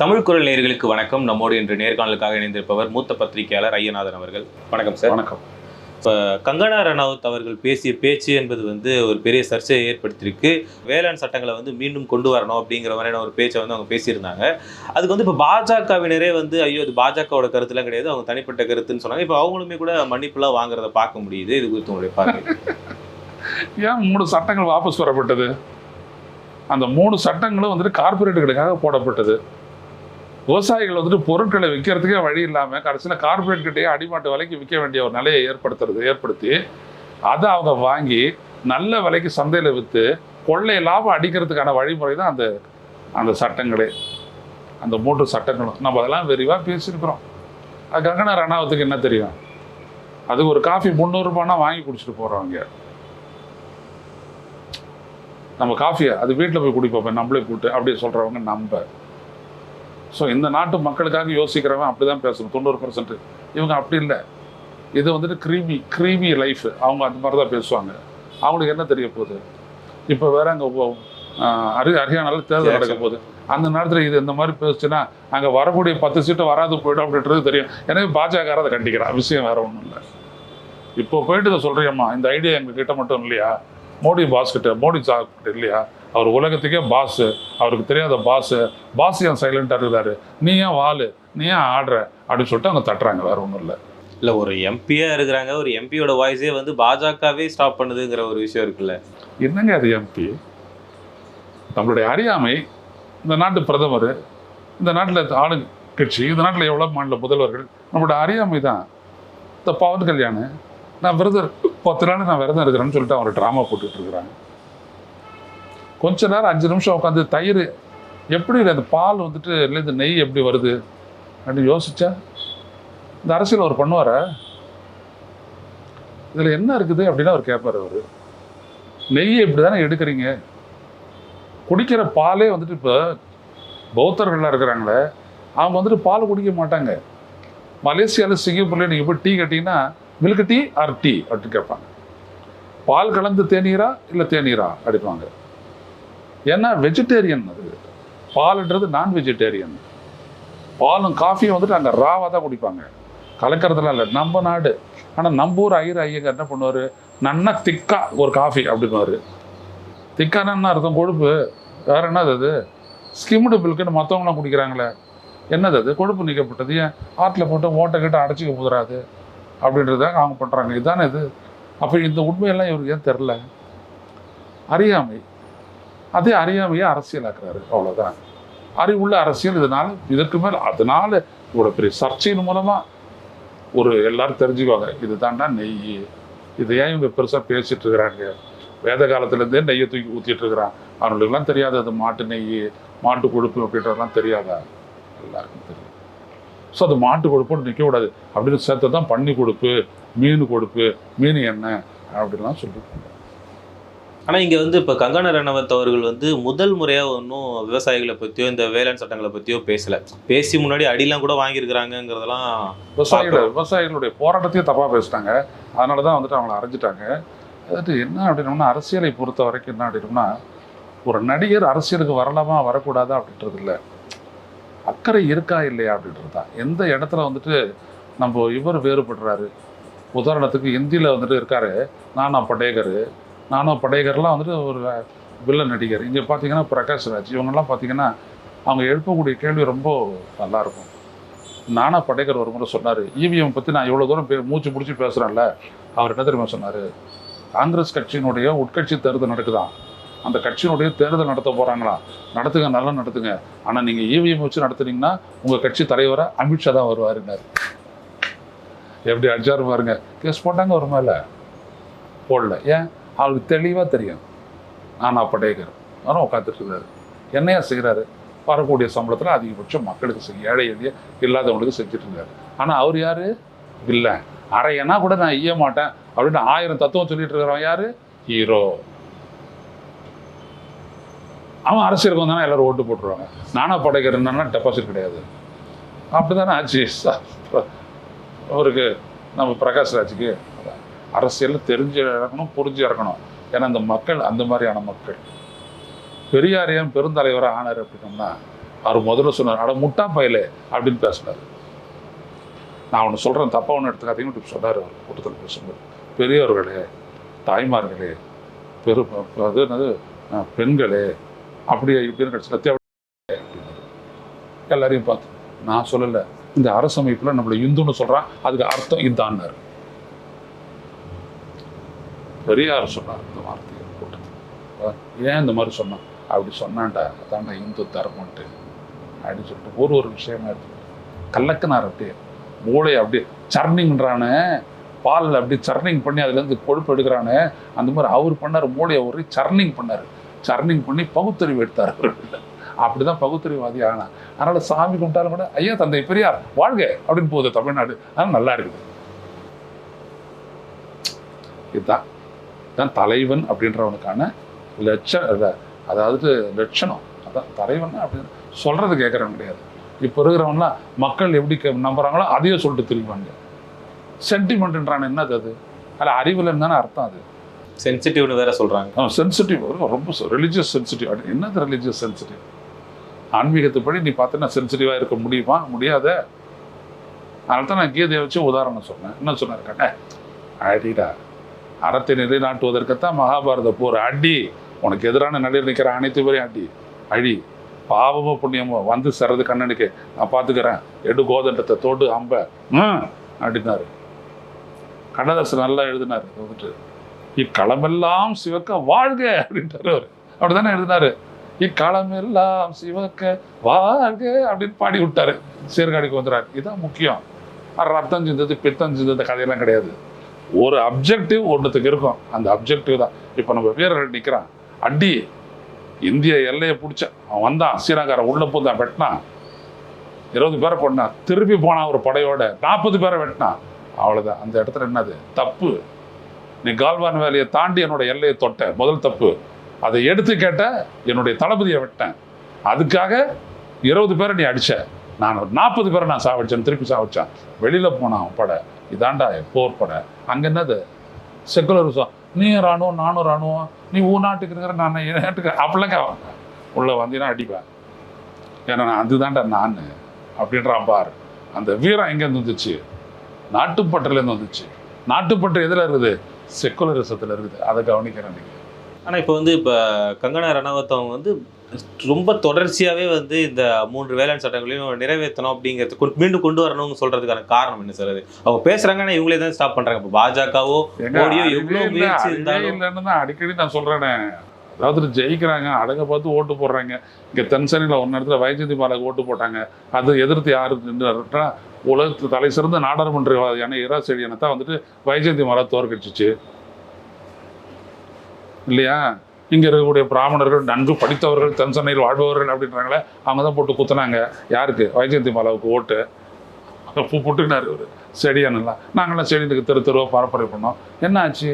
தமிழ் குரல் நேயர்களுக்கு வணக்கம். நம்மோடு இன்று நேர்காணலுக்காக இணைந்திருப்பவர் மூத்த பத்திரிகையாளர் ஐயநாதன் அவர்கள். வணக்கம் சார். வணக்கம். இப்போ கங்கனா ரனாவத் அவர்கள் பேசிய பேச்சு என்பது வந்து ஒரு பெரிய சர்ச்சையை ஏற்படுத்தியிருக்கு. வேளாண் சட்டங்களை வந்து மீண்டும் கொண்டு வரணும் அப்படிங்கிற மாதிரியான ஒரு பேச்சை வந்து அவங்க பேசியிருந்தாங்க. அதுக்கு வந்து இப்போ பாஜகவினரே வந்து ஐயோ இது பாஜகவோட கருத்துலாம் கிடையாது அவங்க தனிப்பட்ட கருத்துன்னு சொன்னாங்க. இப்போ அவங்களுமே கூட மன்னிப்புலாம் வாங்குறத பார்க்க முடியுது. இது குறித்து உங்களுடைய பார்வை. ஏன் மூணு சட்டங்கள் வாபஸ் வரப்பட்டது? அந்த மூணு சட்டங்களும் வந்துட்டு கார்பரேட்டுகளுக்காக போடப்பட்டது. விவசாயிகள் வந்துட்டு பொருட்களை விற்கிறதுக்கே வழி இல்லாமல் கடைசியில் கார்பரேட் கிட்டேயே அடிமாட்டு விலைக்கு விற்க வேண்டிய ஒரு நிலையை ஏற்படுத்துறது ஏற்படுத்தி அதை அவங்க வாங்கி நல்ல விலைக்கு சந்தையில் விற்று கொள்ளை லாபம் அடிக்கிறதுக்கான வழிமுறை தான் அந்த அந்த சட்டங்களே. அந்த மூன்று சட்டங்களும். நம்ம அதெல்லாம் விரிவாக பேசியிருக்கிறோம். அது கங்கனா ரணாவத்துக்கு என்ன தெரியும்? அது ஒரு காஃபி முந்நூறுபானா வாங்கி குடிச்சிட்டு போகிறவங்க நம்ம காஃபியை அது வீட்டில் போய் குடிப்போம் நம்மளே கூப்பிட்டு அப்படி சொல்கிறவங்க நம்ப. ஸோ இந்த நாட்டு மக்களுக்காக யோசிக்கிறவன் அப்படி தான் பேசணும். தொண்ணூறு பர்சன்ட் இவங்க அப்படி இல்லை. இது வந்துட்டு க்ரீமி க்ரீமி லைஃப் அவங்க அந்த மாதிரி தான் பேசுவாங்க. அவங்களுக்கு என்ன தெரிய போகுது? இப்போ வேற அங்கே ஹரி ஹரியானால தேர்தல் நடக்க போகுது. அந்த நேரத்தில் இது இந்த மாதிரி பேசுச்சுன்னா அங்கே வரக்கூடிய பத்து சீட்டு வராது போயிடும் அப்படின்றது தெரியும். எனவே பாஜக அதை கண்டிக்கிறான் விஷயம் வேற ஒன்றும் இல்லை. இப்போ போயிட்டு இதை சொல்றியம்மா இந்த ஐடியா எங்க கிட்ட மட்டும் இல்லையா? மோடி பாஸ் கிட்ட மோடி சாப் கிட்ட இல்லையா? அவர் உலகத்துக்கே பாஸ் அவருக்கு தெரியாத பாஸ் பாஸ் ஏன் சைலண்டாக இருக்கிறாரு நீ ஏன் வாலு நீ ஏன் ஆடுற? அப்படின்னு சொல்லிட்டு அவங்க தட்டுறாங்க வேற ஒன்றும் இல்லை. இல்லை ஒரு எம்பியா இருக்கிறாங்க. ஒரு எம்பியோட வாய்ஸே வந்து பாஜகவே ஸ்டாப் பண்ணுதுங்கிற ஒரு விஷயம் இருக்குல்ல. என்னங்க அது எம்பி நம்மளுடைய அறியாமை இந்த நாட்டு பிரதமர் இந்த நாட்டில் ஆளு கட்சி இந்த நாட்டில் எவ்வளோ மாநில முதல்வர்கள் நம்மளோட அறியாமை தான். இந்த பவன் கல்யாண் நான் விரதம் பத்து நாள் நான் விரதம் இருக்கிறேன்னு சொல்லிட்டு அவரை ட்ராமா போட்டுட்டு இருக்கிறாங்க. கொஞ்ச நேரம் அஞ்சு நிமிஷம் உட்காந்து தயிர் எப்படி அந்த பால் வந்துட்டு இல்லை இந்த நெய் எப்படி வருது? அப்படின்னு யோசிச்சா இந்த அரசியல் அவர் பண்ணுவார? இதில் என்ன இருக்குது அப்படின்னு அவர் கேட்பார் அவர். நெய் இப்படி தானே எடுக்கிறீங்க? குடிக்கிற பாலே வந்துட்டு இப்போ பௌத்தர்கள்லாம் இருக்கிறாங்களே அவங்க வந்துட்டு பால் குடிக்க மாட்டாங்க. மலேசியாவில் சிங்கப்பூர்லேயே நீங்கள் போய் டீ கேட்டிங்கன்னா மில்க் டீ ஆர் டீ அப்படின்னு கேட்பாங்க. பால் கலந்து தேநீரா இல்லை தேநீரா அடிப்பாங்க. ஏன்னா வெஜிடேரியன் அது. பால்ன்றது நான் வெஜிடேரியன் பாலும் காஃபியும் வந்துட்டு அங்கே ராவாக தான் குடிப்பாங்க. கலக்கிறதுலாம் இல்லை. நம்ம நாடு. ஆனால் நம்ம ஊர் ஐயர் ஐயங்க என்ன பண்ணுவார்? நன்னா திக்கா ஒரு காஃபி அப்படின்னுவார். திக்கானா அர்த்தம்? கொழுப்பு. வேற என்னது அது? ஸ்கிம்டு மில்க்குன்னு மற்றவங்களாம் குடிக்கிறாங்களே. என்னது அது? கொழுப்பு நீக்கப்பட்டது. ஏன்? ஆற்றுல போட்டு ஓட்டை கிட்ட அடைச்சிக்க போதுறாது அப்படின்றத அவங்க பண்ணுறாங்க இதுதானே இது? அப்போ இந்த உண்மையெல்லாம் இவருக்கு ஏன் தெரில? அறியாமை. அதே அறியாமையை அரசியலாக்குறாரு. அவ்வளோதான் அறிவுள்ள அரசியல் இதனால இதற்கு மேல் அதனால இவ்வளோ பெரிய சர்ச்சையின் மூலமாக ஒரு எல்லாரும் தெரிஞ்சுக்குவாங்க. இது தாண்டா நெய். இது ஏன் இவங்க பெருசாக பேசிட்டு இருக்கிறாங்க? வேத காலத்துலேருந்தே நெய்யை தூக்கி ஊற்றிட்டு இருக்கிறான். அவனுங்களுக்குலாம் தெரியாது அது மாட்டு நெய் மாட்டு கொழுப்பு அப்படின்றதெல்லாம் தெரியாதா? எல்லாருக்கும் தெரியும். ஸோ அது மாட்டு கொழுப்புன்னு நிற்க கூடாது அப்படின்னு சேர்த்து தான் பன்னி கொழுப்பு மீன் கொழுப்பு மீன் எண்ணெய் அப்படிலாம் சொல்லிட்டு ஆனா இங்க வந்து இப்ப கங்கன ரணவத் அவர்கள் வந்து முதல் முறையா ஒன்றும் விவசாயிகளை பத்தியோ இந்த வேளாண் சட்டங்களை பத்தியோ பேசல. பேசி முன்னாடி அடிலாம் கூட வாங்கியிருக்கிறாங்கிறதெல்லாம் விவசாயிகள விவசாயிகளுடைய போராட்டத்தையும் தப்பாக பேசிட்டாங்க. அதனால தான் வந்துட்டு அவங்கள அரைஞ்சிட்டாங்க. அது என்ன அப்படின்னோம்னா அரசியலை பொறுத்த வரைக்கும் என்ன அப்படின்னோம்னா ஒரு நடிகர் அரசியலுக்கு வரலாமா வரக்கூடாதா அப்படின்றது இல்லை அக்கறை இருக்கா இல்லையா அப்படின்றது? தான் எந்த இடத்துல வந்துட்டு நம்ம இவர் வேறுபடுறாரு? உதாரணத்துக்கு இந்தியில் வந்துட்டு இருக்காரு நானா படேகர். நானா படேகர்லாம் வந்துட்டு ஒரு வில்ல நடிகர். இங்கே பார்த்தீங்கன்னா பிரகாஷ் ராஜ். இவங்கெல்லாம் பார்த்தீங்கன்னா அவங்க எழுப்பக்கூடிய கேள்வி ரொம்ப நல்லா இருக்கும் நானா படேகர் ஒரு முறை சொன்னார் இவிஎம் பற்றி நான் இவ்வளோ தூரம் பே மூச்சு பிடிச்சி பேசுகிறேன்ல அவர் என்ன தெரியுமா சொன்னார்? காங்கிரஸ் கட்சியினுடைய உட்கட்சி தேர்தல் நடக்குதான் அந்த கட்சியினுடைய தேர்தல் நடத்த போகிறாங்களா நடத்துங்க நல்லா நடத்துங்க. ஆனால் நீங்கள் இவிஎம் வச்சு நடத்துனீங்கன்னா உங்கள் கட்சி தலைவரை அமித்ஷா தான் வருவாருன்னாரு. எப்படி அடிச்சாரு பாருங்க கேஸ் போட்டாங்க வருமா இல்லை? போடல. ஏன்? அவருக்கு தெளிவாக தெரியும். நானா படேகர் அவரும் உட்காந்துட்டு என்னையா செய்கிறாரு வரக்கூடிய சம்பளத்தில் அதிகபட்சம் மக்களுக்கு செய்ய ஏழை எளிய இல்லாதவங்களுக்கு செஞ்சுட்டு இருக்காரு. ஆனால் அவர் யார்? இல்லை. அரையனா கூட நான் ஈய மாட்டேன். அப்படின்னு ஆயிரம் தத்துவம் சொல்லிட்டு இருக்கிறவன் யார்? ஹீரோ. அவன் அரசியலுக்கு வந்தானா எல்லாரும் ஓட்டு போட்டுருவாங்க. நானா படைக்கிறேன்னா டெபாசிட் கிடையாது. அப்படிதானே ஆச்சு? அவருக்கு நம்ம பிரகாஷ் ராஜுக்கு அரசியலில் தெரிஞ்சு இறக்கணும் புரிஞ்சு இறக்கணும். ஏன்னா அந்த மக்கள் அந்த மாதிரியான மக்கள். பெரியார் ஏன் பெருந்தலைவராக ஆனார் அப்படின்னோம்னா அவர் முதல்ல சொன்னார் அட முட்டா பயலே அப்படின்னு பேசினார். நான் ஒன்று சொல்கிறேன் தப்பாக ஒன்று எடுத்துக்காதீங்கன்னு சொன்னார் அவர் கூட்டத்தில் பேசும்போது. பெரியவர்களே தாய்மார்களே பெரு அது என்னது? பெண்களே அப்படி இப்படின்னு கிடச்சி தேவை எல்லாரையும் பார்த்து நான் சொல்லலை இந்த அரசமைப்பில் நம்மளை இந்துன்னு சொல்கிறான் அதுக்கு அர்த்தம் இதான்னாரு பெரியார் சொன்னார் இந்த வார்த்தையை கூட்டத்தில். ஏன் இந்த மாதிரி சொன்னான்? அப்படி சொன்னான்டா அதான்டா இந்து தர்மன்ட்டு அப்படின்னு சொல்லிட்டு ஒரு ஒரு விஷயமா எடுத்து கல்லக்கனார் அப்படியே மூளை அப்படியே சர்னிங்ன்றானே பாலில் அப்படியே சர்னிங் பண்ணி அதுலேருந்து கொழுப்பு எடுக்கிறானே அந்த மாதிரி அவர் பண்ணார் மூளையை ஒரு சர்னிங் பண்ணார். சர்னிங் பண்ணி பகுத்தறிவு எடுத்தார். அப்படிதான் பகுத்தறிவாதி ஆனால் அதனால சாமி கும்பிட்டாலும் கூட ஐயா தந்தை பெரியார் வாழ்க! அப்படின்னு போகுது தமிழ்நாடு. அதான் நல்லா இருக்குது. இதுதான். இதுதான் தலைவன் அப்படின்றவனுக்கான லட்ச அத- அதாவது லட்சணம். அதான் தலைவன் அப்படின்னு சொல்றது கேட்குறவன் கிடையாது. இப்போ இருக்கிறவன்லாம் மக்கள் எப்படி நம்புறாங்களோ அதையே சொல்லிட்டு திரும்பிவாங்க சென்டிமெண்ட்ன்றான் என்னது அது? அதில் அறிவில் தானே அர்த்தம் அது. சென்சிட்டிவ்னு வேற ஆ சென்சிட்டிவ் ரொம்ப ரிலீஜியஸ் சென்சிட்டிவ் என்னது ரிலீஜியஸ் சென்சிட்டிவ் ஆன்மீகத்துப்படி நீ பார்த்தீங்கன்னா சென்சிட்டிவாக இருக்க முடியுமா? முடியாத? அதனால தான் நான் கீதையை வச்சு உதாரணம் சொன்னேன். என்ன சொன்னார் கேட்ட அடிடா அறத்தை நிலைநாட்டுவதற்குத்தான் மகாபாரத போர். அடி உனக்கு எதிரான நடிகர் நிற்கிற அனைத்து பேரையும் அடி அழி பாவமோ புண்ணியமோ வந்து சரது கண்ணனுக்கு நான் பார்த்துக்கிறேன். எடு கோதண்டத்தை தோடு அம்ப. ம் அப்படின்னாரு. கண்ணதாசன் நல்லா எழுதினார். வந்துட்டு இக்களமெல்லாம் சிவக்க வாழ்க அப்படின்ட்டாரு அவர். அப்படிதானே எழுதினாரு? இக்களமெல்லாம் சிவக்க வாழ்க அப்படின்னு பாடி விட்டாரு. சீர்காழிக்கு வந்துறாரு. இதுதான் முக்கியம். ரத்தம் சிந்தது பித்தம் சிந்தது கதையெல்லாம் கிடையாது. ஒரு அப்ஜெக்டிவ் ஒன்றுத்துக்கு இருக்கும். அந்த அப்ஜெக்டிவ் தான். இப்போ நம்ம வீரர்கள் நிற்கிறான் அடி இந்திய எல்லையை பிடிச்ச அவன் வந்தான். ஸ்ரீலங்காரன் உள்ள பூந்தான் வெட்டினான். இருபது பேரை கொண்டான் திருப்பி போனான் ஒரு படையோட. நாற்பது பேரை வெட்டினான். அவ்வளோதான் அந்த இடத்துல என்னது? தப்பு. நீ கால்வான் வேலையை தாண்டி என்னோட எல்லையை தொட்ட. முதல் தப்பு. அதை எடுத்து கேட்ட என்னுடைய தளபதியை விட்டேன். அதுக்காக இருபது பேரை நீ அடித்த நான் ஒரு நாற்பது பேரை நான் சாவடிச்சேன் திருப்பி சாவடிச்சேன். வெளியில் போனான் படை. இதாண்டா போர் படை. அங்கே என்னது? செக்குலரிசம் நீ ராணுவம் நானும் ராணுவம். நீ உன் நாட்டுக்கு இருக்கிற நான் என் நாட்டுக்கு அப்படிலாம் உள்ளே வந்தீங்கன்னா அடிப்பேன்? ஏன்னா நான் அதுதான்டா நான். அப்படின்றான் பார். அந்த வீரம் எங்கேருந்து வந்துச்சு? நாட்டுப்பற்றிலேருந்து வந்துச்சு. நாட்டுப்பற்று எதில் இருக்குது? செக்குலரிசத்தில் இருக்குது. அதை கவனிக்கிறேன் நீங்கள் ஆனா இப்போ வந்து இப்ப கங்கனா ரணவத் அவங்க வந்து ரொம்ப தொடர்ச்சியாவே வந்து இந்த மூன்று வேளாண் சட்டங்களையும் நிறைவேற்றணும் அப்படிங்கிறது மீண்டும் கொண்டு வரணும்னு சொல்றதுக்கான காரணம் என்ன சார் அது? அவங்க பேசுறாங்க ஆனா இவங்களே தான் ஸ்டாப் பண்றாங்க. இப்போ பாஜகவோ மோடியோ எவ்வளவு முயற்சி இருந்தாலும். இல்லைன்னு தான் அடிக்கடி நான் சொல்றேனே. அதாவது ஜெயிக்கிறாங்க அடங்க பார்த்து ஓட்டு போடுறாங்க. இங்கே தென்சென்னையில் ஒரு இடத்துல வைஜந்தி மாலாக்கு ஓட்டு போட்டாங்க. அது எதிர்த்து யார் நின்றுனா உலகத்து தலை சிறந்த நாடாளுமன்ற இரா செடியனை தான் வந்துட்டு வைஜந்தி மாலா தோற்கடிச்சிச்சு. இல்லையா? இங்கே இருக்கக்கூடிய பிராமணர்கள் நன்கு படித்தவர்கள் தென்சென்னையில் வாழ்பவர்கள் அப்படின்றாங்களே அவங்க தான் போட்டு குத்துனாங்க. யாருக்கு? வைஜெயந்தி மாலாவுக்கு ஓட்டு பூ போட்டுக்கினாரு இவர். செடியானலாம் நாங்களாம் செடிகளுக்கு தெரு தெருவாக பரப்புரை பண்ணோம். என்ன ஆச்சு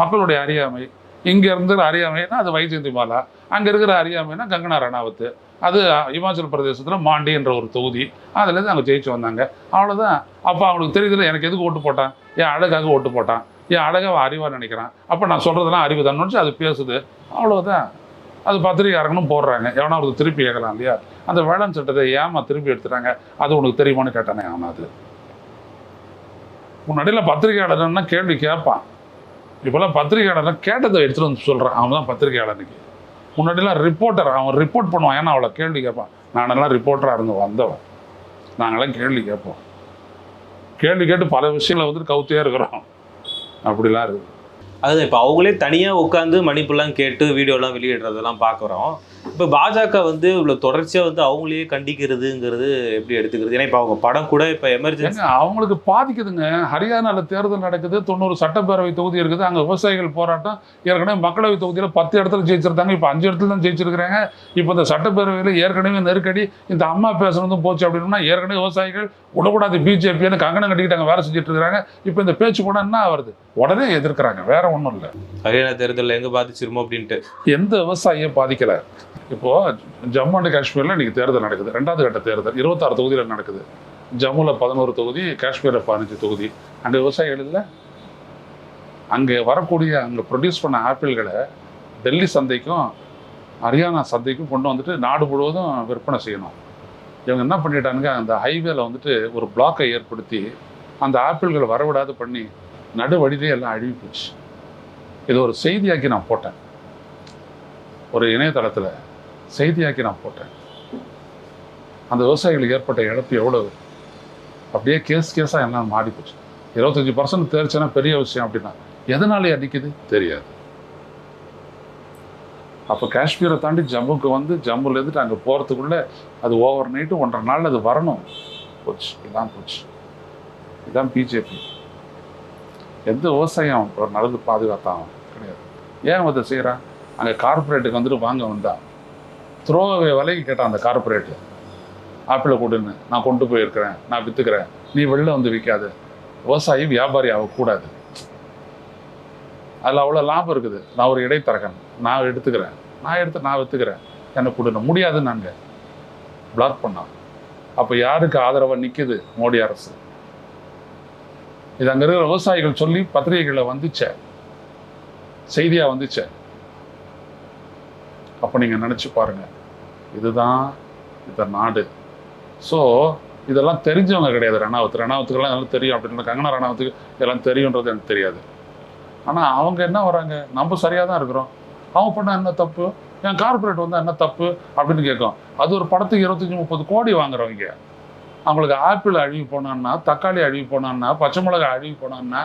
மக்களுடைய அறியாமை இங்கே இருந்து அறியாமைனா அது வைஜெயந்தி மாலா. அங்கே இருக்கிற அறியாமைனா கங்கனா ரணாவத்து அது இமாச்சல பிரதேசத்தில் மாண்டி என்ற ஒரு தொகுதி. அதுலேருந்து அங்கே ஜெயிச்சு வந்தாங்க. அவ்வளோதான் அப்போ அவங்களுக்கு தெரியுதுல எனக்கு எதுக்கு ஓட்டு போட்டான்? என் அழகாக ஓட்டு போட்டான். என் அழகாக அவன் அறிவாக நினைக்கிறான். அப்போ நான் சொல்கிறதெல்லாம் அறிவு தான். அது பேசுது. அவ்வளோதான் அது பத்திரிகாரங்களும் போடுறாங்க. எவனா ஒரு திருப்பி கேட்கலாம் இல்லையா? அந்த வேளாண் சட்டத்தை ஏமா திருப்பி எடுத்துட்டாங்க? அது உனக்கு தெரியுமான்னு கேட்டானே அவன் அது. முன்னாடியில் பத்திரிகையாளர்னா கேள்வி கேட்பான். இப்போல்லாம் பத்திரிகையாளர்லாம் கேட்டதை எடுத்துகிட்டு வந்து சொல்கிறான் அவன் தான் பத்திரிகையாளனுக்கு முன்னாடிலாம் ரிப்போர்ட்டர் அவன் ரிப்போர்ட் பண்ணுவான். ஏன்னா அவளை கேள்வி கேட்பான். நானெல்லாம் ரிப்போர்ட்டராக இருந்து வந்தவன். நாங்களாம் கேள்வி கேட்போம். கேள்வி கேட்டு பல விஷயங்களை வந்துட்டு கவுத்தே இருக்கிறோம். அப்படிலாம் இருக்குது அதுதான் இப்போ அவங்களே தனியாக உட்காந்து மணிப்புலாம் கேட்டு வீடியோலாம் வெளியிடுறதெல்லாம் பார்க்குறோம். இப்போ பாஜக வந்து இவ்வளவு தொடர்ச்சியா வந்து அவங்களையே கண்டிக்கிறதுங்கிறது எப்படி எடுத்துக்கிறது? ஏன்னா இப்போ அவங்க படம் கூட இப்போ எமர்ஜென்சி அவங்களுக்கு பாதிக்குதுங்க. ஹரியானாவில் தேர்தல் நடக்குது. தொண்ணூறு சட்டப்பேரவை தொகுதி இருக்குது. அங்கே விவசாயிகள் போராட்டம். ஏற்கனவே மக்களவை தொகுதியில் பத்து இடத்துல ஜெயிச்சிருந்தாங்க இப்போ அஞ்சு இடத்துல தான் ஜெயிச்சிருக்கிறாங்க. இப்போ இந்த சட்டப்பேரவையில் ஏற்கனவே நெருக்கடி இந்த அம்மா பேசுனதும் போச்சு அப்படின்னா ஏற்கனவே விவசாயிகள் விடக்கூடாது பிஜேபின்னு கங்கணம் கட்டிக்கிட்டாங்க வேலை செஞ்சுட்டு இருக்கிறாங்க இப்போ இந்த பேச்சு கூட என்ன வருது உடனே எதிர்க்கிறாங்க. வேற ஒன்றும் இல்லை. ஹரியானா தேர்தலில் எங்க பாதிச்சிருமோ அப்படின்ட்டு. எந்த விவசாயியும் பாதிக்கல. இப்போது ஜம்மு அண்ட் காஷ்மீரில் இன்றைக்கி தேர்தல் நடக்குது. ரெண்டாவது கட்ட தேர்தல். இருபத்தாறு தொகுதியில் நடக்குது. ஜம்முவில் பதினோரு தொகுதி காஷ்மீரில் பதினஞ்சு தொகுதி. அங்கே விவசாயிகள் இல்லை அங்கே வரக்கூடிய அங்கே ப்ரொடியூஸ் பண்ண ஆப்பிள்களை டெல்லி சந்தைக்கும் ஹரியானா சந்தைக்கும் கொண்டு வந்துட்டு நாடு முழுவதும் விற்பனை செய்யணும். இவங்க என்ன பண்ணிட்டானுங்க அந்த ஹைவேல வந்துட்டு ஒரு பிளாக்கை ஏற்படுத்தி அந்த ஆப்பிள்களை வரவிடாது பண்ணி நடு வழியிலே எல்லாம் அழிவு போச்சு. இது ஒரு செய்தியாக்கி நான் போட்டேன். ஒரு இணையதளத்தில் செய்தியாக்கி நான் போட்டேன். அந்த விவசாயிகளுக்கு ஏற்பட்ட இழப்பு எவ்வளவு? அப்படியே கேஸ் கேஸாக எல்லாம் மாறி போச்சு. இருபத்தஞ்சி பர்சன்ட் தேர்ச்சுன்னா பெரிய விஷயம் அப்படின்னா எதனாலே அடிக்குது தெரியாது. அப்போ காஷ்மீரை தாண்டி ஜம்முக்கு வந்து ஜம்முல இருந்துட்டு அங்கே போகிறதுக்குள்ள அது ஓவர் நைட்டு ஒன்றரை நாள் அது வரணும். போச்சு. இதான் போச்சு. இதான் பிஜேபி எந்த விவசாயம் நடந்து பாதுகாத்தான் கிடையாது. ஏன் அதை செய்கிறான் அங்கே கார்ப்பரேட்டுக்கு வந்துட்டு வாங்க வந்தா. த்ரோவே விலைக்கு கேட்டான் அந்த கார்ப்பரேட்டு ஆப்பிளை கொடுன்னு நான் கொண்டு போயிருக்கிறேன் நான் விற்றுக்கிறேன் நீ வெளில வந்து விற்காது விவசாயி வியாபாரி ஆகக்கூடாது. அதில் அவ்வளோ லாபம் இருக்குது. நான் ஒரு இடைத்தரகன் நான் எடுத்துக்கிறேன். நான் எடுத்து நான் விற்றுக்கிறேன் எனக்கு கொடுன்னு முடியாதுன்னு நாங்கள் பிளாக் பண்ணோம் அப்போ யாருக்கு ஆதரவாக நிற்குது மோடி அரசு. இது அங்கே இருக்கிற விவசாயிகள் சொல்லி பத்திரிகைகளில் வந்துச்சே. செய்தியாக வந்துச்சே. அப்போ நீங்கள் நினச்சி பாருங்கள் இதுதான் இந்த நாடு. ஸோ இதெல்லாம் தெரிஞ்சவங்க கிடையாது. ரணாவத் ரணாவத்துக்கெல்லாம் எல்லாம் தெரியும் அப்படின்னு கங்கனா ரணாவத்துக்கு இதெல்லாம் தெரியுன்றது எனக்கு தெரியாது. ஆனால் அவங்க என்ன வராங்க? நம்ம சரியாக தான் இருக்கிறோம். அவங்க பண்ண என்ன தப்பு? என் கார்பரேட் வந்தால் என்ன தப்பு? அப்படின்னு கேட்கும். அது ஒரு படத்துக்கு இருபத்தஞ்சி முப்பது கோடி வாங்குறவங்க. அவங்களுக்கு ஆப்பிள் அழுகி போனான்னா தக்காளி அழுகி போனான்னா பச்சை மிளகாய் அழுகி போனான்னா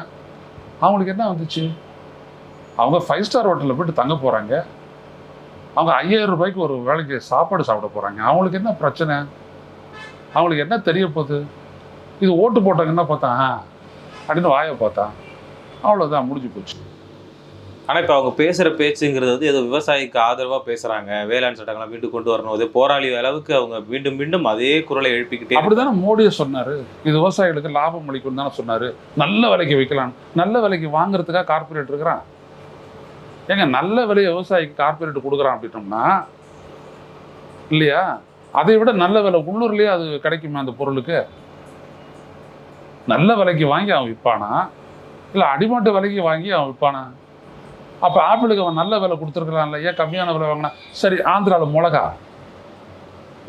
அவங்களுக்கு என்ன வந்துச்சு? அவங்க ஃபைவ் ஸ்டார் ஹோட்டலில் போயிட்டு தங்க போகிறாங்க அவங்க ஐயாயிரம் ரூபாய்க்கு ஒரு வேலைக்கு சாப்பாடு சாப்பிட போகிறாங்க அவங்களுக்கு என்ன பிரச்சனை? அவங்களுக்கு என்ன தெரிய போகுது? இது ஓட்டு போட்டாங்கன்னா பார்த்தான் அப்படின்னு வாயை பார்த்தான் அவ்வளோதான் முடிஞ்சு போச்சு. ஆனா இப்ப அவங்க பேசுற பேச்சுங்கிறது வந்து ஏதோ விவசாயிக்கு ஆதரவா பேசுறாங்க. வேளாண் சட்டங்களை மீண்டும் கொண்டு வரணும். அதே போராளி அளவுக்கு அவங்க மீண்டும் மீண்டும் அதே குரலை எழுப்பிக்கிட்டே அப்படிதானே மோடியை சொன்னாரு. இது விவசாயிகளுக்கு லாபம் அளிக்கும் தானே சொன்னாரு. நல்ல விலைக்கு விற்கலாம் நல்ல விலைக்கு வாங்குறதுக்காக கார்பரேட் இருக்கிறான். ஏங்க நல்ல விலையை விவசாயிக்கு கார்பரேட் கொடுக்குறான் அப்படின்னோம்னா இல்லையா? அதை விட நல்ல விலை உள்ளூர்லேயே அது கிடைக்குமே அந்த பொருளுக்கு? நல்ல விலைக்கு வாங்கி அவன் விற்பானா? இல்லை அடிமட்ட விலைக்கு வாங்கி அவன் விற்பானா? அப்போ ஆப்பிளுக்கு அவன் நல்ல விலை கொடுத்துருக்கலாம்ல ஏன் கம்மியான விலை வாங்கினா சரி ஆந்திராவில் மிளகா.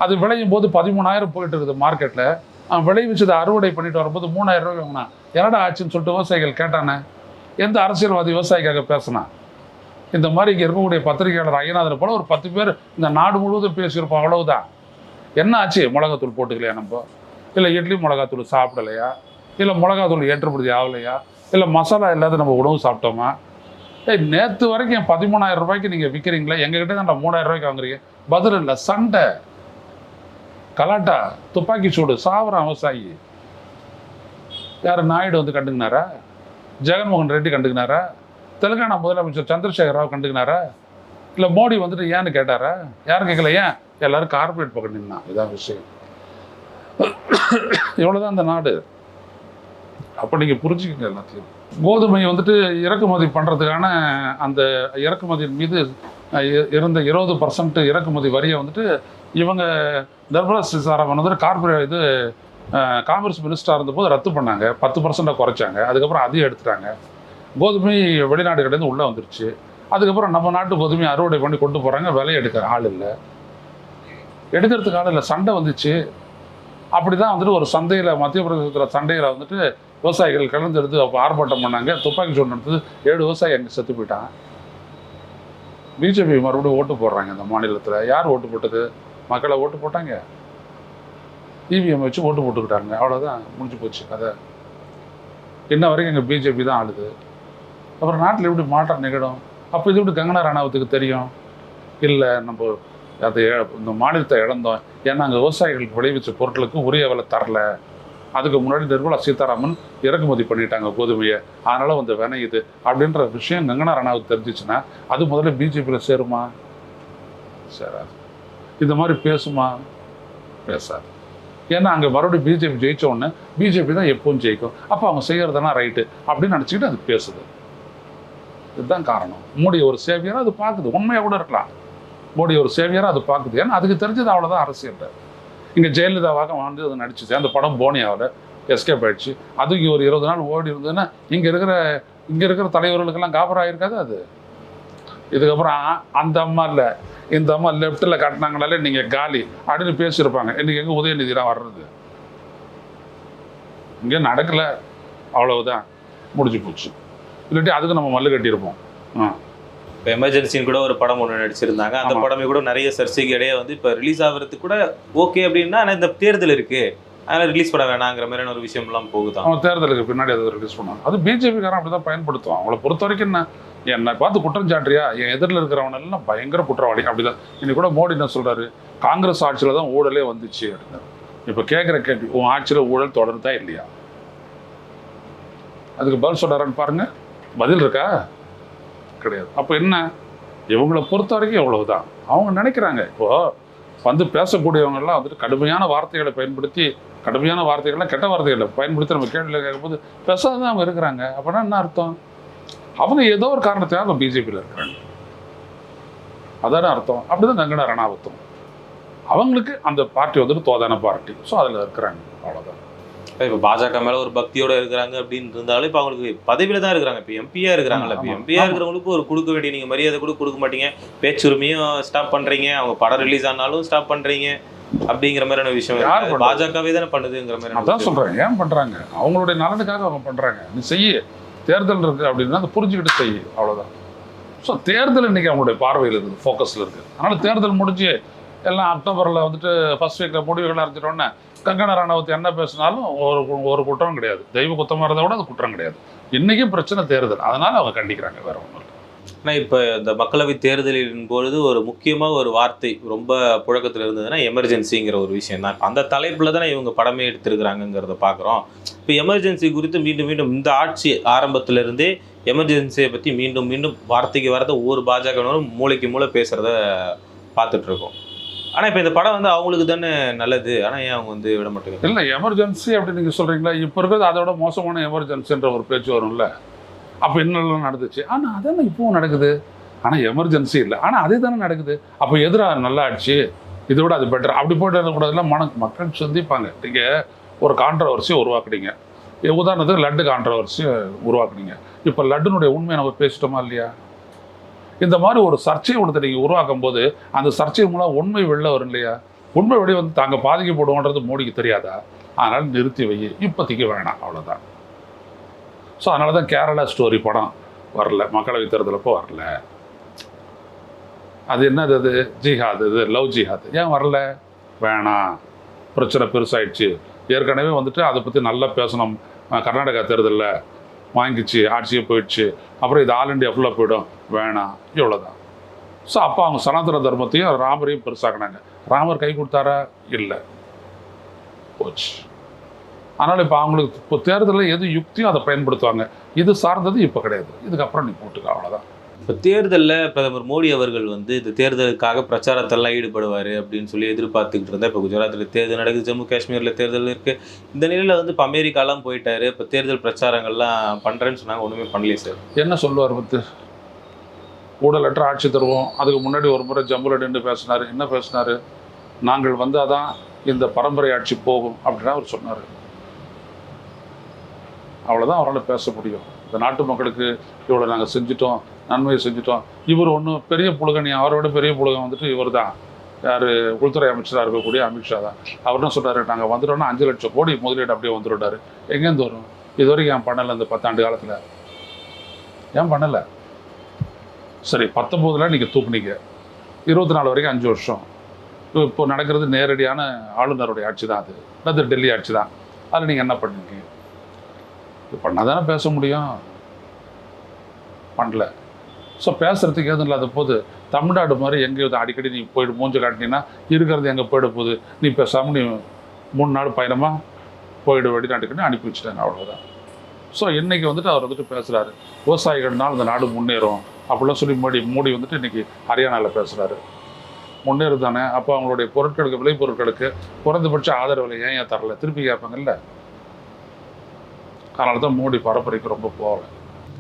அது விளையும் போது பதிமூணாயிரம் போயிட்டு இருக்குது மார்க்கெட்டில் அவன் விளைவிச்சதை அறுவடை பண்ணிட்டு வரும்போது மூணாயிரம் ரூபாய் வாங்கினான். என்னடா ஆச்சுன்னு சொல்லிட்டு விவசாயிகள் கேட்டானே? எந்த அரசியல்வாதி விவசாயிக்காக பேசினான் இந்த மாதிரி இங்கே இருக்கக்கூடிய பத்திரிகையாளர் ஐயநாதர் போல ஒரு பத்து பேர் இந்த நாடு முழுவதும் பேசியிருப்போம் அவ்வளவுதான். என்ன ஆச்சு? மிளகாத்தூள் போட்டுக்கலையா நம்ம? இல்லை இட்லி மிளகாத்தூள் சாப்பிடலையா? இல்லை மிளகாத்தூள் ஏற்றுமதி ஆகலையா? இல்லை மசாலா இல்லாத நம்ம உணவு சாப்பிட்டோமா? ஏய் நேற்று வரைக்கும் என் பதிமூணாயிரம் ரூபாய்க்கு நீங்கள் விற்கிறீங்களா எங்ககிட்ட தான் மூணாயிரம் ரூபாய்க்கு வாங்குறீங்க? பதில் இல்லை சண்டை. கலாட்டா துப்பாக்கி சூடு சாவரம் விவசாயி. யார் நாயுடு வந்து கண்டுக்கினாரா? ஜெகன்மோகன் ரெட்டி கண்டுக்கினாரா? தெலுங்கானா முதலமைச்சர் சந்திரசேகர் ராவ் கண்டுக்கினாரா? இல்லை மோடி வந்துட்டு ஏன்னு கேட்டாரா? யாரும் கேட்கல ஏன்? எல்லாரும் கார்பரேட் பக்கம் நின்னா இதான் விஷயம். இவ்வளோதான் அந்த நாடு. அப்போ நீங்கள் புரிஞ்சுக்கங்க எல்லாத்தையும். கோதுமை வந்துட்டு இறக்குமதி பண்ணுறதுக்கான அந்த இறக்குமதியின் மீது இருந்த இருபது பர்சன்ட் இறக்குமதி வரியை வந்துட்டு இவங்க நிர்மலா சீதாராமன் வந்துட்டு கார்பரேட் இது காமர்ஸ் மினிஸ்டராக இருந்தபோது ரத்து பண்ணாங்க. பத்து பர்சன்ட்டாக குறைச்சாங்க. அதுக்கப்புறம் அதையும் எடுத்துட்டாங்க. கோதுமை வெளிநாடுகள்லேருந்து உள்ளே வந்துருச்சு. அதுக்கப்புறம் நம்ம நாட்டு கோதுமை அறுவடை பண்ணி கொண்டு போகிறாங்க விலை எடுக்கிற ஆள் இல்லை. எடுக்கிறதுக்கு ஆள் இல்லை. சண்டை வந்துச்சு. அப்படி தான் வந்துட்டு ஒரு சந்தையில் மத்திய பிரதேசத்தில் சண்டையில் வந்துட்டு விவசாயிகள் கலந்தெடுத்து அப்போ ஆர்ப்பாட்டம் பண்ணாங்க. துப்பாக்கி சூடு நடந்தது. ஏழு விவசாயி அங்கே செத்து போயிட்டான் பிஜேபி மறுபடியும் ஓட்டு போடுறாங்க இந்த மாநிலத்தில். யார் ஓட்டு போட்டது? மக்களை ஓட்டு போட்டாங்க. இவிஎம் வச்சு ஓட்டு போட்டுக்கிட்டாங்க. அவ்வளோதான் முடிஞ்சு போச்சு கதை. இன்ன வரைக்கும் எங்கள் பிஜேபி தான் ஆளுது. அப்புறம் நாட்டில் எப்படி மாற்றம் நிகழும்? அப்போ இது எப்படி கங்கனா ராணாவத்துக்கு தெரியும்? இல்லை நம்ம அதை இந்த மாநிலத்தை இழந்தோம். ஏன்னா அங்கே விவசாயிகளுக்கு விளைவிச்ச பொருட்களுக்கு உரிய விலை தரல. அதுக்கு முன்னாடி நிர்மலா சீதாராமன் இறக்குமதி பண்ணிட்டாங்க கோதுமையை. அதனால் வந்து வினையுது அப்படின்ற விஷயம் கங்கனா ராணாவுக்கு தெரிஞ்சிச்சுன்னா அது முதல்ல பிஜேபியில் சேருமா? சேராது. இந்த மாதிரி பேசுமா? பேசாது. ஏன்னா அங்கே மறுபடியும் பிஜேபி ஜெயித்த உடனே பிஜேபி தான் எப்பவும் ஜெயிக்கும். அப்போ அவங்க செய்கிறதெல்லாம் ரைட்டு அப்படின்னு நினச்சிக்கிட்டு அது பேசுது. இதுதான் காரணம். மோடி ஒரு சேவியராக அது பார்க்குது உண்மையாக கூட இருக்கலாம். மோடி ஒரு சேவியராக அது பார்க்குது ஏன்னா அதுக்கு தெரிஞ்சது அவ்வளோதான் அரசியல் இங்கே ஜெயலலிதாவாக வந்து அது நடிச்சுச்சு அந்த படம் போனியாவில் எஸ்கேப் ஆயிடுச்சு. அது இங்கே ஒரு இருபது நாள் ஓடி இருந்ததுன்னா இங்கே இருக்கிற இங்கே இருக்கிற தலைவர்களுக்கெல்லாம் காபராக இருக்காது அது. இதுக்கப்புறம் அந்த அம்மா இல்லை. இந்த அம்மா லெஃப்ட்டில் காட்டினாங்கனாலே நீங்கள் காலி அப்படின்னு பேசியிருப்பாங்க. இன்னைக்கு எங்கே உதயநிதிலாம் வர்றது? இங்கே நடக்கலை. அவ்வளவுதான். முடிஞ்சு போச்சு. இல்லாட்டி அதுக்கு நம்ம மல்லு கட்டியிருப்போம். ஆ. இப்போ எமர்ஜென்சின்னு கூட ஒரு படம் ஒன்று நடிச்சிருந்தாங்க. அந்த. படமே கூட நிறைய சர்ச்சைக்கு இடையே வந்து இப்போ ரிலீஸ் ஆகிறதுக்கு கூட ஓகே அப்படின்னா ஆனால் இந்த தேர்தல் இருக்கு. அதனால ரிலீஸ் பண்ண வேணாங்கிற மாதிரியான ஒரு விஷயம்லாம் போகுதான் அவன் தேர்தலுக்கு பின்னாடி அதை ரிலீஸ் பண்ணுவாங்க. அது பிஜேபிக்காரன் அப்படி தான் பயன்படுத்துவான். அவங்கள பொறுத்த வரைக்கும் என்ன? என்னை பார்த்து குற்றம் சாட்டுறியா? என் எதிரில் இருக்கிறவன் எல்லாம் பயங்கர குற்றவாளி. அப்படிதான். இன்னைக்கு கூட மோடி என்ன சொல்றாரு? காங்கிரஸ் ஆட்சியில் தான் ஊழலே வந்துச்சு அப்படின்னு இப்போ கேட்குற கேள்வி உன் ஆட்சியில் ஊழல் தொடருதா இல்லையா? அதுக்கு பதில் சொல்றாருன்னு பாருங்க. பதில் இருக்கா? கிடையாது. அப்போ என்ன? இவங்களை பொறுத்த வரைக்கும் எவ்வளவுதான் அவங்க நினைக்கிறாங்க. இப்போ வந்து பேசக்கூடியவங்கெல்லாம் வந்துட்டு கடுமையான வார்த்தைகளை பயன்படுத்தி கடுமையான வார்த்தைகளை கெட்ட வார்த்தைகளை பயன்படுத்தி நம்ம கேள்வியில் கேட்கும்போது பேசாத அவங்க இருக்கிறாங்க. அப்படின்னா என்ன அர்த்தம்? அவங்க ஏதோ ஒரு காரணத்தையாக அவங்க பிஜேபியில் இருக்கிறாங்க. அதான அர்த்தம். அப்படிதான் கங்கனா ரணாவத்தம். அவங்களுக்கு அந்த பார்ட்டி வந்துட்டு தோதான பார்ட்டி. ஸோ அதில் இருக்கிறாங்க. அவ்வளோதான் இப்போ பாஜக மேல ஒரு பக்தியோட இருக்கிறாங்க அப்படின்னு இருந்தாலும் இப்போ அவங்களுக்கு பதவியில தான் இருக்கிறாங்க. இப்போ எம்பியா இருக்கிறாங்கல்ல. இப்போ ஆமா. எம்பியா இருக்கிறவங்களுக்கு ஒரு கொடுக்க வேண்டிய நீங்க மரியாதை கூட கொடுக்க மாட்டீங்க. பேச்சுரிமையும் ஸ்டாப் பண்றீங்க. அவங்க படம் ரிலீஸ் ஆனாலும் ஸ்டாப் பண்றீங்க. அப்படிங்கிற மாதிரியான விஷயம் இருக்கு. பாஜகவே தானே பண்ணுதுங்கிற மாதிரி அதான் சொல்கிறேன் ஏன் பண்ணுறாங்க அவங்களுடைய நலனுக்காக அவங்க பண்ணுறாங்க நீ செய்ய. தேர்தல் இருக்குது அப்படின்னா அதை புரிஞ்சுக்கிட்டு செய் அவ்வளோதான் ஸோ தேர்தல் இன்னைக்கு அவங்களுடைய பார்வையில் இருக்குது ஃபோக்கஸில் இருக்குது அதனால் தேர்தல் முடிஞ்சு எல்லாம் அக்டோபரில் வந்துட்டு ஃபர்ஸ்ட் வீக்கில் முடிவுகள் அறிஞ்சிட்டோன்னே கங்கனா ராணவத் என்ன பேசினாலும் ஒரு ஒரு குற்றம் கிடையாது. தெய்வ குத்தமாக இருந்தால் கூட அது குற்றம் கிடையாது. இன்றைக்கும் பிரச்சனை தேர்தல். அதனால் அவங்க கண்டிக்கிறாங்க. வேற ஒன்றும் இல்லை. இப்போ இந்த மக்களவை தேர்தலின் பொழுது ஒரு முக்கியமாக ஒரு வார்த்தை ரொம்ப புழக்கத்தில் இருந்ததுன்னா எமர்ஜென்சிங்கிற ஒரு விஷயம் தான் அந்த தலைப்பில் தானே இவங்க படமே எடுத்திருக்கிறாங்கங்கிறத பார்க்குறோம் இப்போ எமர்ஜென்சி குறித்து மீண்டும் மீண்டும் இந்த ஆட்சி ஆரம்பத்திலிருந்தே எமர்ஜென்சியை பற்றி மீண்டும் மீண்டும் வார்த்தைக்கு வார்த்தை ஒவ்வொரு பாஜகவினரும் மூளைக்கு மூளை பேசுகிறத பார்த்துட்ருக்கோம் ஆனால் இப்போ இந்த படம் வந்து அவங்களுக்கு தானே நல்லது. ஆனால் ஏன் அவங்க வந்து விட மாட்டேங்குது? இல்லை எமர்ஜென்சி அப்படின்னு நீங்கள் சொல்கிறீங்களா இப்போ இருக்கிறது அதோட மோசமான எமர்ஜென்சின்ற ஒரு பேச்சு வரும்ல. அப்போ என்னெல்லாம் நடந்துச்சு. ஆனால் அதெல்லாம் இப்போவும் நடக்குது? ஆனால் எமர்ஜென்சி இல்லை. ஆனால் அதே தானே நடக்குது. அப்போ எதிராக நல்லா ஆச்சு இதை விட அது பெட்டர் அப்படி போயிட்டு இருக்கக்கூடாதுல மன மக்கள் சந்திப்பாங்க. நீங்கள் ஒரு கான்ட்ரவர்சியை உருவாக்குனீங்க. உதாரணத்துக்கு லட்டு கான்ட்ரவர்சியை உருவாக்குனீங்க. இப்போ லட்டுனுடைய உண்மையை நம்ம பேசிட்டோமா இல்லையா? இந்த மாதிரி ஒரு சர்ச்சையை ஒன்று நீங்கள் உருவாக்கும் போது அந்த சர்ச்சை மூலம் உண்மை வெளில வரும் இல்லையா? உண்மை வெளியே வந்து தாங்க பாதிக்கப்படுவோன்றது மோடிக்கு தெரியாதா? அதனால் நிறுத்தி வை இப்போதைக்கு வேணாம் அவ்வளோதான் ஸோ அதனால தான் கேரளா ஸ்டோரி படம் வரல மக்களவை தேர்தலப்போ வரல. அது என்னது அது? ஜிஹாத் இது லவ் ஜிஹாத். ஏன் வரல? வேணாம். பிரச்சனை பெருசாயிடுச்சு. ஏற்கனவே வந்துட்டு அதை பற்றி நல்லா பேசணும் கர்நாடகா தேர்தலில். வாங்கிச்சு ஆட்சியே போயிடுச்சு. அப்புறம் இது ஆல் இண்டியா ஃபுல்லாக போயிடும். வேணாம் இவ்வளோதான் ஸோ அப்போ அவங்க சனாதன தர்மத்தையும் ராமரையும் பெருசாக்குனாங்க. ராமர் கை கொடுத்தாரா? இல்லை. போச்சு. அதனால் இப்போ அவங்களுக்கு இப்போ தேர்தலில் எது யுக்தியும் அதை பயன்படுத்துவாங்க. இது சார்ந்தது இப்போ கிடையாது. இதுக்கப்புறம் நீ போட்டுக்க அவ்வளோதான் இப்போ தேர்தலில் பிரதமர் மோடி அவர்கள் வந்து இந்த தேர்தலுக்காக பிரச்சாரத்தெல்லாம் ஈடுபடுவார் அப்படின்னு சொல்லி எதிர்பார்த்துக்கிட்டு இருந்தால் இப்போ குஜராத்தில் தேர்தல் நடக்குது ஜம்மு காஷ்மீரில் தேர்தல் இருக்குது இந்த நிலையில் வந்து இப்போ அமெரிக்காலாம் போயிட்டார் இப்போ தேர்தல் பிரச்சாரங்கள்லாம் பண்ணுறேன்னு சொன்னாங்க ஒன்றுமே பண்ணலையே சார். என்ன சொல்லுவார் பத்து? ஊழலற்ற ஆட்சி தருவோம் அதுக்கு முன்னாடி ஒரு முறை ஜம்முல நின்று பேசினார். என்ன பேசினார்? நாங்கள் வந்தால் தான் இந்த பரம்பரை ஆட்சி போகும் அப்படின்னு அவர் சொன்னார். அவ்வளோதான் அவரால் பேச முடியும். இந்த நாட்டு மக்களுக்கு இவ்வளோ நாங்கள் செஞ்சிட்டோம் நன்மையை செஞ்சிட்டோம். இவர் ஒன்றும் பெரிய புலகன் அவரை விட பெரிய புலகம் வந்துட்டு இவர் தான் யார்? உள்துறை அமைச்சராக இருக்கக்கூடிய அமித்ஷா தான். அவர் என்ன சொல்கிறாரு நாங்கள் வந்துட்டோம்னா அஞ்சு லட்சம் கோடி முதலீடு அப்படியே வந்துவிட்டாரு எங்கேருந்து வரும்? இது வரைக்கும் ஏன் பண்ணலை இந்த பத்தாண்டு காலத்தில்? ஏன் பண்ணலை? சரி பத்தொம்போதில் நீங்கள் தூக்குனீங்க. இருபத்தி நாலு வரைக்கும் அஞ்சு வருஷம். இப்போ நடக்கிறது நேரடியான ஆளுநருடைய ஆட்சி தான் அது. அது டெல்லி ஆட்சி தான். அதில் நீங்கள் என்ன பண்ணுவீங்க இது பண்ணால் தானே பேச முடியும். பண்ணல. ஸோ பேசுகிறதுக்கு எதுவும் இல்லாத போது தமிழ்நாடு மாதிரி எங்கேயும் அடிக்கடி நீ போயிட்டு மூஞ்சு காட்டினீங்கன்னா இருக்கிறது எங்கே போயிட போகுது நீ பேசாமல் நீ மூணு நாள் பயணமாக போயிடு வெளிநாட்டுக்குன்னு அனுப்பி வச்சுட்டாங்க அவ்வளோதான் ஸோ இன்றைக்கி வந்துட்டு அவர் வந்துட்டு பேசுகிறாரு விவசாயிகள்னால் இந்த நாடு முன்னேறும் அப்படிலாம் சொல்லி மோடி மோடி வந்துட்டு இன்றைக்கி ஹரியானாவில் பேசுகிறாரு முன்னேறு தானே? அப்போ அவங்களுடைய பொருட்களுக்கு விளை பொருட்களுக்கு குறைந்தபட்ச ஆதரவு ஏன் ஏன் தரல? திருப்பி கேட்பாங்கல்ல? அதனால தான் மோடி பரப்புரைக்கு ரொம்ப போகலை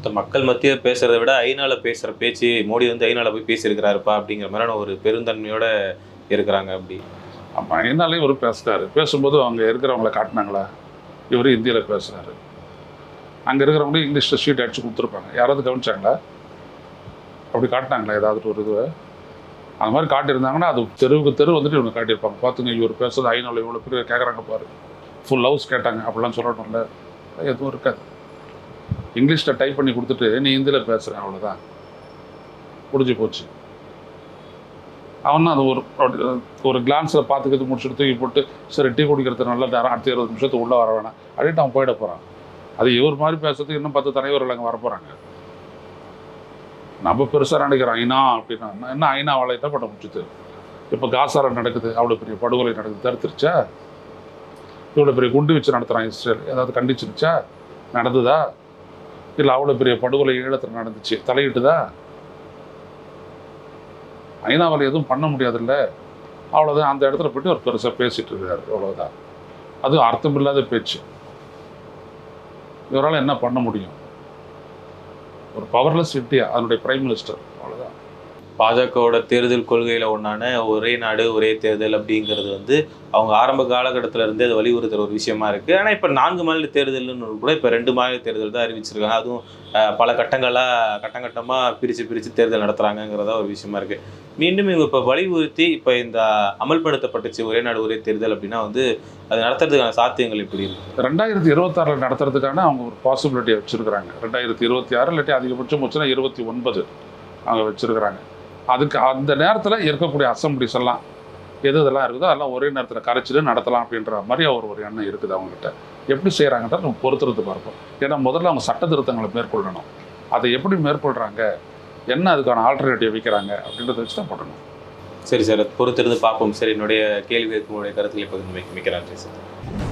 மக்கள் மத்திய பேசுறத விட ஐநால பேசுகிற பேச்சு மோடி வந்து ஐநால போய் பேசியிருக்கிறாருப்பா அப்படிங்கிற மாதிரியான ஒரு பெருந்தன்மையோட இருக்கிறாங்க அப்படி. ஆமாம் ஐநாலையும் இவர் பேசுகிறாரு பேசும்போது அவங்க இருக்கிறவங்கள காட்டினாங்களா? இவர் இந்தியில் பேசுகிறாரு அங்கே இருக்கிறவங்களும் இங்கிலீஷில் ஷீட் அடிச்சு கொடுத்துருப்பாங்க. யாராவது கவனிச்சாங்களா? அப்படி காட்டினாங்களா ஏதாவது ஒரு இதுவை? அந்த மாதிரி காட்டியிருந்தாங்கன்னா அது தெருவுக்கு தெரு வந்துட்டு இவங்க காட்டியிருப்பாங்க. பார்த்துங்க இவர் பேசுறது ஐநூறு இவ்வளோ பேர் கேட்குறாங்க பாரு. ஃபுல் ஹவுஸ் கேட்டாங்க. அப்படிலாம் சொல்லணும்ல. எதுவும் இருக்காது. இங்கிலீஷில் டைப் பண்ணி கொடுத்துட்டு நீ ஹிந்தியில் பேசுகிறேன் அவ்வளோதான் முடிஞ்சு போச்சு. அவனும் அது ஒரு ஒரு கிளான்ஸில் பார்த்துக்கிறது முடிச்சுட்டு தூக்கி போட்டு சரி டீ குடிக்கிறது நல்ல நேரம் அடுத்த இருபது நிமிஷத்துக்கு உள்ளே வர வேணாம். அப்படின்ட்டு அவன் போயிட போகிறான் அது இவர் மாதிரி பேசுறதுக்கு இன்னும் பத்து தலைவர்கள் அங்கே வர போகிறாங்க நம்ம பெருசாக நினைக்கிறோம் ஐநா அப்படின்னா என்ன ஐநா வலையை தான் பண்ண முடிச்சுது. இப்போ காசாரம் நடக்குது அவ்வளோ பெரிய படுகொலை நடக்குது தடுத்துருச்சா? இவ்வளோ பெரிய குண்டு வச்சு நடத்துகிறான் இஸ்ரேல். ஏதாவது கண்டிச்சிருச்சா? நடந்ததா? இல்லை அவ்வளோ பெரிய படுகொலை ஈழத்தில் நடந்துச்சு. தலையிட்டுதா? ஐநாவில் எதுவும் பண்ண முடியாதுல்ல? அவ்வளோதான் அந்த இடத்துல போயிட்டு ஒரு பெருசாக பேசிட்டு இருக்காரு. அவ்வளோதான் அதுவும் அர்த்தமில்லாத பேச்சு. இவரால் என்ன பண்ண முடியும்? ஒரு பவர்லெஸ் இந்தியா அதனுடைய பிரைம் மினிஸ்டர் அவ்வளோதான் பாஜகவோட தேர்தல் கொள்கையில் ஒன்றான ஒரே நாடு ஒரே தேர்தல் அப்படிங்கிறது வந்து அவங்க ஆரம்ப காலகட்டத்தில் இருந்தே அது வலியுறுத்துற ஒரு விஷயமா இருக்குது ஆனால் இப்போ நான்கு மாநில தேர்தல்னு கூட இப்போ ரெண்டு மாநில தேர்தல் தான் அறிவிச்சிருக்காங்க. அதுவும் பல கட்டங்களாக கட்டம் கட்டமாக பிரித்து பிரித்து தேர்தல் நடத்துறாங்கிறதா ஒரு விஷயமா இருக்குது மீண்டும் இவங்க இப்போ வலியுறுத்தி இப்போ இந்த அமல்படுத்தப்பட்டுச்சு ஒரே நாடு ஒரே தேர்தல் அப்படின்னா வந்து அது நடத்துறதுக்கான சாத்தியங்கள் இப்படி இருக்கு? ரெண்டாயிரத்தி இருபத்தாறில் நடத்துறதுக்கான அவங்க ஒரு பாசிபிலிட்டியை வச்சுருக்கிறாங்க. ரெண்டாயிரத்தி இருபத்தி ஆறு இல்லாட்டி அதிகபட்சம் வச்சுன்னா இருபத்தி ஒன்பது அவங்க வச்சுருக்கிறாங்க. அதுக்கு அந்த நேரத்தில் இருக்கக்கூடிய அசம்பிளிஸ் எல்லாம் எது இதெல்லாம் இருக்குதோ அதெல்லாம் ஒரே நேரத்தில் கரைச்சிட்டு நடத்தலாம் அப்படின்ற மாதிரி அவர் ஒரு எண்ணம் இருக்குது அவங்ககிட்ட. எப்படி செய்கிறாங்கன்றத நம்ம பொறுத்திருந்து பார்ப்போம். ஏன்னா முதல்ல அவங்க சட்ட திருத்தங்களை மேற்கொள்ளணும். அதை எப்படி மேற்கொள்கிறாங்க என்ன அதுக்கான ஆல்டர்னேட்டிவ் வைக்கிறாங்க? அப்படின்றத வச்சு தான் பண்ணணும். சரி சார் பொறுத்திருந்து பார்ப்போம் சரி. என்னுடைய கேள்வி உங்களுடைய கருத்துக்களை பகிர்ந்து மிக்க மிக்க நன்றி சார்.